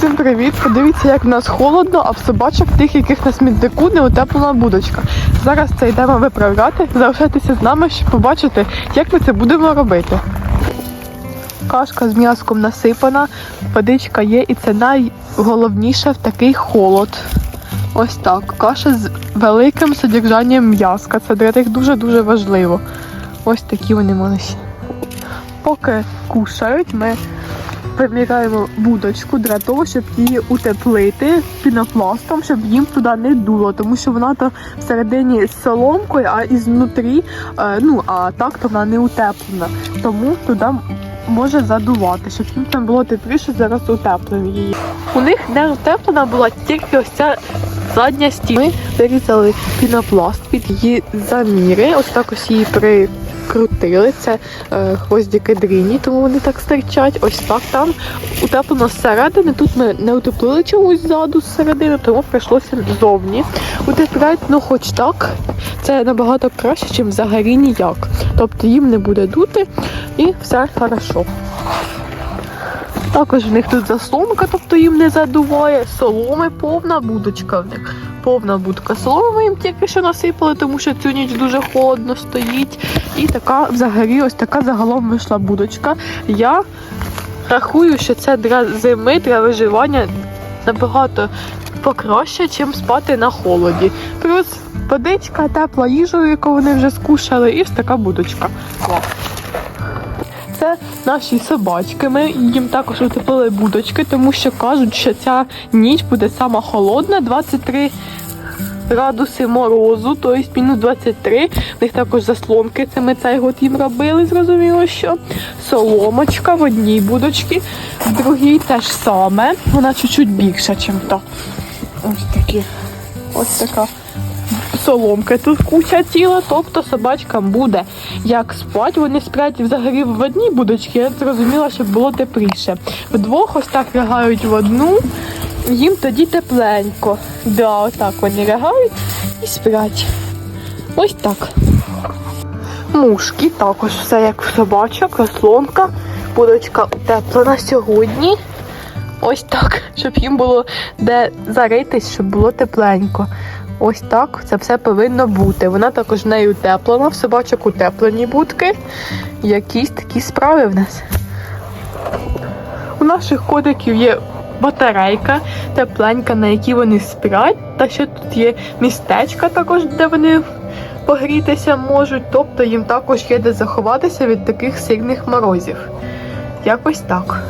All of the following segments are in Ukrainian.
Всім привіт! Подивіться, як в нас холодно, а в собачок тих, яких на смітнику не утеплена будочка. Зараз це йдемо виправляти. Залишайтеся з нами, щоб побачити, як ми це будемо робити. Кашка з м'яском насипана, водичка є, і це найголовніше в такий холод. Ось так. Каша з великим содержанням м'яска. Це для них дуже-дуже важливо. Ось такі вони малиші. Поки кушають, ми виміряємо вудочку для того, щоб її утеплити пінопластом, щоб їм туди не дуло, тому що вона то всередині з соломкою, а ізнутрі, е, ну а так то вона не утеплена. Тому туди може задувати, щоб їм там було тепліше, зараз утеплимо її. У них не утеплена була тільки ось ця задня стіна. Ми вирізали пінопласт під її заміри. Ось так ось її прикрутили. Це е, гвоздики дріні, тому вони так стирчать. Ось так там утеплено зсередини. Тут ми не утеплили чомусь ззаду зсередини, тому прийшлося ззовні утепляти. Ну, хоч так, це набагато краще, ніж взагалі ніяк. Тобто їм не буде дути і все хорошо. Також в них тут заслонка, тобто їм не задуває. Соломи повна будочка в них. Повна будка соломи їм тільки що насипали, тому що цю ніч дуже холодно стоїть. І така взагалі ось така загалом вийшла будочка. Я рахую, що це для зими, для виживання набагато покраще, ніж спати на холоді. Плюс водичка, тепла їжа, яку вони вже скушали, і ось така будочка. Це наші собачки. Ми їм також утеплили будочки, тому що кажуть, що ця ніч буде сама холодна, 23 градуси морозу, тобто мінус 23. В них також заслонки, це ми цей год їм робили, зрозуміло, що. Соломочка в одній будочці, в другій теж саме. Вона чуть-чуть більша, ніж то. Ось такі. Ось така соломки тут куча тіла, тобто собачкам буде як спати. Вони сплять взагалі в одній будочці, я зрозуміла, щоб було тепліше. Вдвох ось так лягають в одну, їм тоді тепленько. Да, отак вони лягають і сплять. Ось так. Мушки також все як в собачок, заслонка, будочка утеплена сьогодні. Ось так, щоб їм було де заритись, щоб було тепленько. Ось так це все повинно бути. Вона також нею утеплена, в собачок утеплені будки. Якісь такі справи в нас. У наших котиків є батарейка тепленька, на якій вони сплять. Та ще тут є містечка також, де вони погрітися можуть. Тобто їм також є де заховатися від таких сильних морозів. Якось так.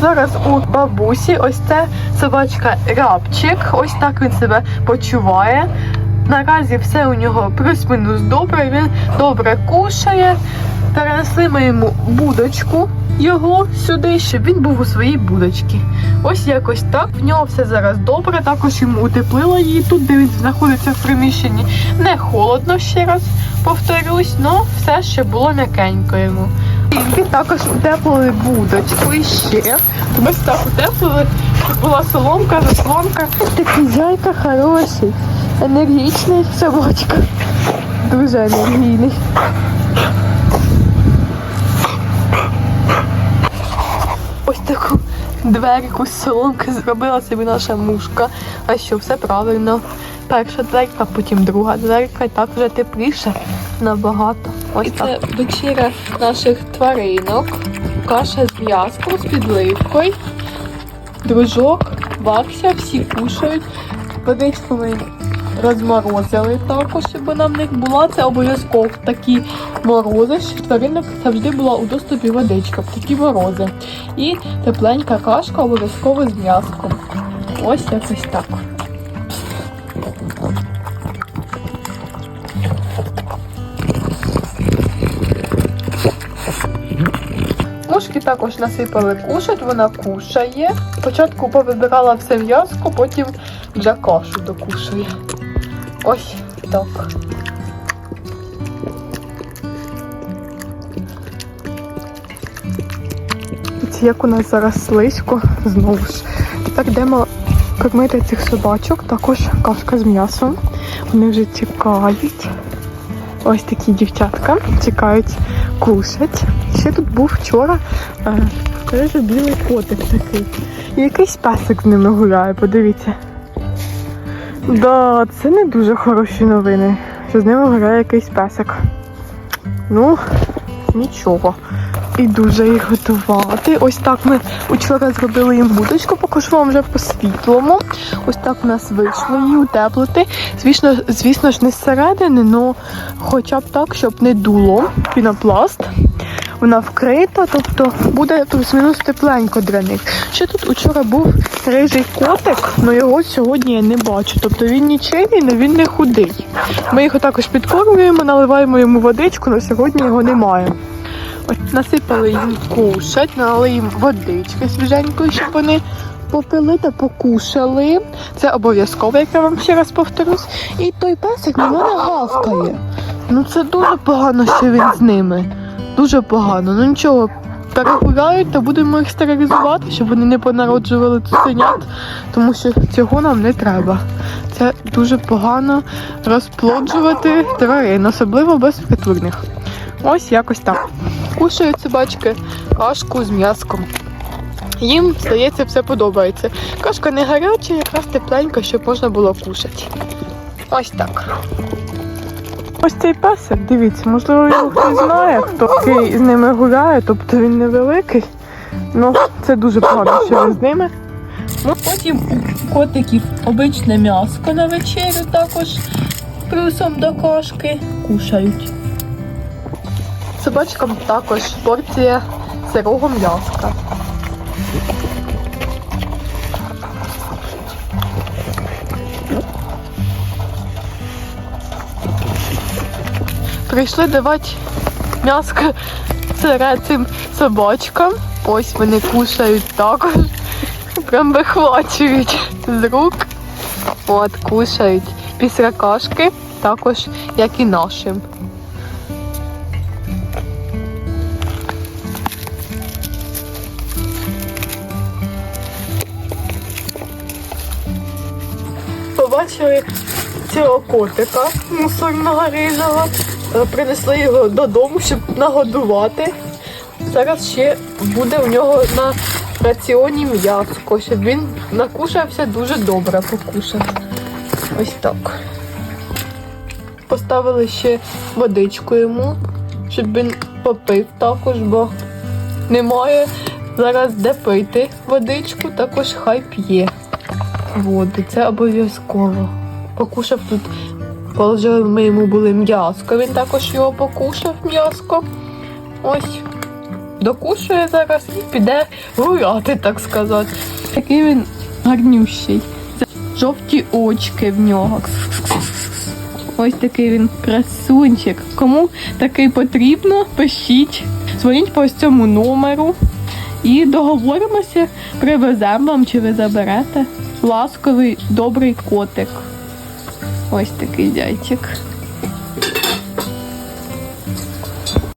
Зараз у бабусі ось це собачка рябчик. Ось так він себе почуває. Наразі все у нього плюс-мінус добре. Він добре кушає. Перенесли ми йому будочку його сюди, щоб він був у своїй будочці. Ось якось так. В нього все зараз добре. Також йому утеплила її тут, де він знаходиться в приміщенні. Не холодно ще раз повторюсь, але все ще було м'якенько йому. І також утеплили будочку і ще. Ми так утеплили, щоб була соломка, заслонка. Такий зайка хороший, енергічний собачка. Дуже енергійний. Ось таку якусь соломки зробила собі наша мушка. А що, все правильно. Перша дверка, потім друга дверка, і так вже тепліше набагато. Ось так. Це вечеря наших тваринок. Каша з м'яском, з підливкою, дружок, бакся, всі кушають. Водичку ми розморозили також, щоб вона в них була. Це обов'язково такі морози, щоб тваринок завжди була у доступі водичка, в такі морози. І тепленька кашка обов'язково з м'яском. Ось якось так. Мушки також насипали кушать, вона кушає. Спочатку повибирала все м'язко, потім вже кашу докушує. Ось так. Як у нас зараз слизько, знову ж. Так йдемо кормити цих собачок, також кашка з м'ясом. Вони вже чекають. Ось такі дівчатка чекають кушать. Ще тут був вчора е, теж білий котик такий. І якийсь песик з ними гуляє, подивіться. Да, це не дуже хороші новини. Що з ними гуляє якийсь песик. Ну, нічого. І дуже їх готувати. Ось так ми вчора зробили їм будочку, покажу вам вже по світлому. Ось так у нас вийшло її утеплити. Звісно, звісно ж, не зсередини, але хоча б так, щоб не дуло пінопласт. Вона вкрита, тобто буде плюс-мінус тепленько для них. Ще тут учора був рижий котик, але його сьогодні я не бачу. Тобто він нічийний, але він не худий. Ми його також підкормлюємо, наливаємо йому водичку, але сьогодні його немає. Ось насипали їм кушать, налили їм водички свіженької, щоб вони попили та покушали. Це обов'язково, як я вам ще раз повторюсь. І той песик на мене гавкає. Ну це дуже погано, що він з ними. Дуже погано. Ну нічого, перегуляють та будемо їх стерилізувати, щоб вони не понароджували цуценят, тому що цього нам не треба. Це дуже погано розплоджувати тварин, особливо безпритульних. Ось якось так. Кушають собачки кашку з м'яском. Їм, здається, все подобається. Кашка не гаряча, якраз тепленька, щоб можна було кушати. Ось так. Ось цей песик, дивіться, можливо, його хтось знає, хто з ними гуляє, тобто він невеликий. Ну, це дуже погано, що він з ними. Потім у котиків обичне м'яско на вечерю також плюсом до кашки кушають. Собачкам також порція сирого м'яска. Прийшли давати м'яско цим собачкам. Ось вони кушають також. Прям вихвачують з рук. От, кушають після кашки, також як і нашим. Побачили цього котика мусорного рижого, принесли його додому, щоб нагодувати. Зараз ще буде у нього на раціоні м'яско, щоб він накушався дуже добре покушав. Ось так. Поставили ще водичку йому, щоб він попив також, бо немає зараз де пити водичку, також хай п'є воду. Це обов'язково. Покушав тут, положили ми йому були м'яско. Він також його покушав м'яско. Ось. Докушує зараз і піде гуляти, так сказати. Такий він гарнющий. Це жовті очки в нього. Ось такий він красунчик. Кому такий потрібно, пишіть. Дзвоніть по ось цьому номеру і договоримося, привеземо вам чи ви заберете. Ласковий, добрий котик. Ось такий зайчик.